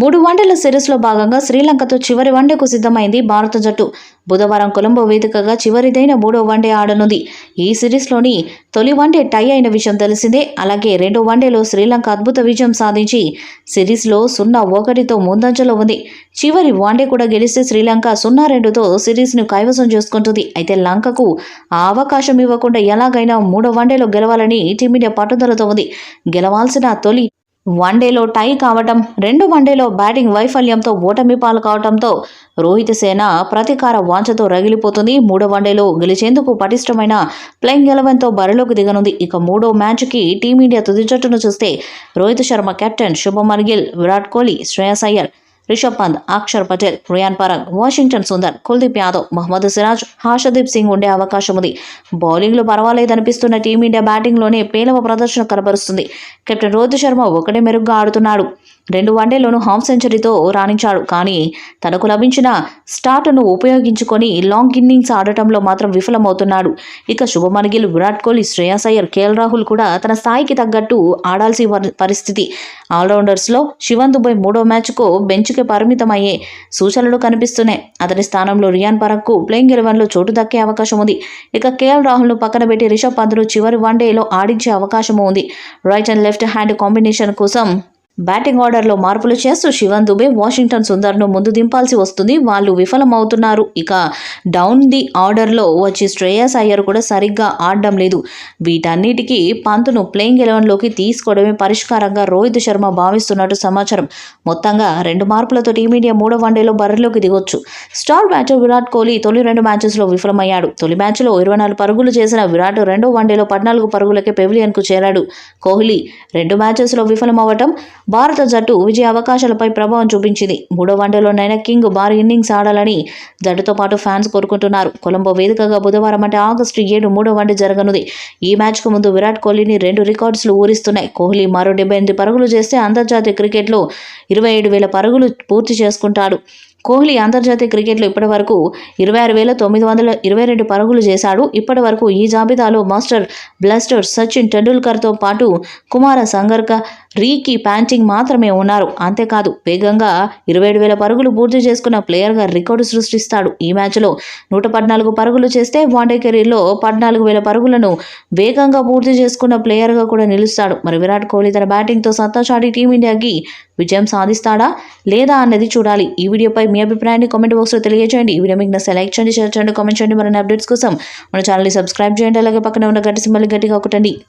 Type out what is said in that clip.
మూడు వన్డేల సిరీస్లో భాగంగా శ్రీలంకతో చివరి వన్డేకు సిద్ధమైంది భారత జట్టు. బుధవారం కొలంబో వేదికగా చివరిదైన మూడో వన్డే ఆడనుంది. ఈ సిరీస్లోని తొలి వన్డే టై అయిన విషయం తెలిసిందే. అలాగే రెండో వన్డేలో శ్రీలంక అద్భుత విజయం సాధించి సిరీస్లో సున్నా ఒకటితో ముందంజలో ఉంది. చివరి వన్డే కూడా గెలిస్తే శ్రీలంక సున్నా రెండుతో సిరీస్ను కైవసం చేసుకుంటుంది. అయితే లంకకు ఆ అవకాశం ఇవ్వకుండా ఎలాగైనా మూడో వన్డేలో గెలవాలని టీమిండియా పట్టుదలతో ఉంది. గెలవాల్సిన తొలి వన్డేలో టై కావటం రెండు వన్డేలో బ్యాటింగ్ వైఫల్యంతో ఓటమి పాలు కావడంతో రోహిత్ సేన ప్రతీకార వాంఛతో రగిలిపోతుంది. మూడో వన్డేలో గెలిచేందుకు పటిష్టమైన ప్లేయింగ్ ఎలెవెన్తో బరిలోకి దిగనుంది. ఇక మూడో మ్యాచ్కి టీమిండియా తుది జట్టును చూస్తే రోహిత్ శర్మ కెప్టెన్ శుభమన్ గిల్ విరాట్ కోహ్లీ శ్రేయస్ అయ్యర్ రిషబ్ పంత్ అక్షర్ పటేల్ రియాన్ పరాగ్ వాషింగ్టన్ సుందర్ కుల్దీప్ యాదవ్ మహమ్మద్ సిరాజ్ హర్షదీప్ సింగ్ ఉండే అవకాశం ఉంది. బౌలింగ్లో పర్వాలేదనిపిస్తున్న టీమిండియా బ్యాటింగ్లోనే పేలవ ప్రదర్శన కనబరుస్తుంది. కెప్టెన్ రోహిత్ శర్మ ఒకటే మెరుగ్గా ఆడుతున్నాడు. రెండు వన్డేలోనూ హాఫ్ సెంచరీతో రాణించాడు. కానీ తనకు లభించిన స్టార్ట్ను ఉపయోగించుకొని లాంగ్ ఇన్నింగ్స్ ఆడటంలో మాత్రం విఫలమవుతున్నాడు. ఇక శుభమన్ గిల్ విరాట్ కోహ్లీ శ్రేయాస్ అయ్యర్ కేఎల్ రాహుల్ కూడా తన స్థాయికి తగ్గట్టు ఆడాల్సి పరిస్థితి. ఆల్రౌండర్స్లో శివన్ దుబాయ్ మూడో మ్యాచ్కు బెంచ్కి పరిమితమయ్యే సూచనలు కనిపిస్తున్నాయి. అతని స్థానంలో రియాన్ పరక్కు ప్లేయింగ్ ఎలెవెన్లో చోటు దక్కే అవకాశం ఉంది. ఇక కేఎల్ రాహుల్ను పక్కన పెట్టి రిషబ్ పంత్ను చివరి వన్డేలో ఆడించే అవకాశం ఉంది. Right and left hand combination కోసం బ్యాటింగ్ ఆర్డర్లో మార్పులు చేస్తూ శివన్ దుబే వాషింగ్టన్ సుందర్ను ముందు దింపాల్సి వస్తుంది. వాళ్ళు విఫలమవుతున్నారు. ఇక డౌన్ ది ఆర్డర్లో వచ్చి శ్రేయస్ అయ్యర్ కూడా సరిగ్గా ఆడడం లేదు. వీటన్నిటికీ పంతును ప్లేయింగ్ ఎలెవెన్లోకి తీసుకోవడమే పరిష్కారంగా రోహిత్ శర్మ భావిస్తున్నట్టు సమాచారం. మొత్తంగా రెండు మార్పులతో టీమిండియా మూడో వన్డేలో బరిలోకి దిగొచ్చు. స్టార్ బ్యాటర్ విరాట్ కోహ్లీ తొలి రెండు మ్యాచెస్లో విఫలమయ్యాడు. తొలి మ్యాచ్లో ఇరవై నాలుగు పరుగులు చేసిన విరాట్ రెండో వన్డేలో పద్నాలుగు పరుగులకే పెవిలియన్కు చేరాడు కోహ్లీ. రెండు మ్యాచెస్లో విఫలమవ్వటం భారత జట్టు విజయ అవకాశాలపై ప్రభావం చూపించింది. మూడో వన్డేలోనైనా కింగ్ భారీ ఇన్నింగ్స్ ఆడాలని జట్టుతో పాటు ఫ్యాన్స్ కోరుకుంటున్నారు. కొలంబో వేదికగా బుధవారం అంటే ఆగస్టు ఏడు మూడో వన్డే జరగనుంది. ఈ మ్యాచ్కు ముందు విరాట్ కోహ్లీని రెండు రికార్డ్స్లు ఊరిస్తున్నాయి. కోహ్లీ మరో డెబ్బై ఎనిమిది పరుగులు చేస్తే అంతర్జాతీయ క్రికెట్లో ఇరవై ఏడు వేల పరుగులు పూర్తి చేసుకుంటాడు. కోహ్లీ అంతర్జాతీయ క్రికెట్లో ఇప్పటి వరకు ఇరవై ఆరు వేల తొమ్మిది వందల ఇరవై రెండు పరుగులు చేశాడు. ఇప్పటి వరకు ఈ జాబితాలో మాస్టర్ బ్లాస్టర్ సచిన్ టెండూల్కర్తో పాటు కుమార సంగర్క రీకి ప్యాంటింగ్ మాత్రమే ఉన్నారు. అంతేకాదు వేగంగా ఇరవై ఏడు వేల పరుగులు పూర్తి చేసుకున్న ప్లేయర్గా రికార్డు సృష్టిస్తాడు. ఈ మ్యాచ్లో నూట పద్నాలుగు పరుగులు చేస్తే వన్డే కెరీర్లో పద్నాలుగు వేల పరుగులను వేగంగా పూర్తి చేసుకున్న ప్లేయర్గా కూడా నిలుస్తాడు. మరి విరాట్ కోహ్లీ తన బ్యాటింగ్తో సత్తా చాటి టీమిండియాకి విజయం సాధిస్తాడా లేదా అన్నది చూడాలి. ఈ వీడియోపై మీ అభిప్రాయాన్ని కామెంట్ బాక్స్లో తెలియజేయండి. ఈ వీడియో మీకు నా లైక్ చేయండి షేర్ చేయండి కామెంట్ చేయండి. మరిన్ని అప్డేట్స్ కోసం మన ఛానల్ని సబ్స్క్రైబ్ చేయండి. అలాగే పక్కన ఉన్న గట్టి సింబల్ గట్టిగా ఒకటండి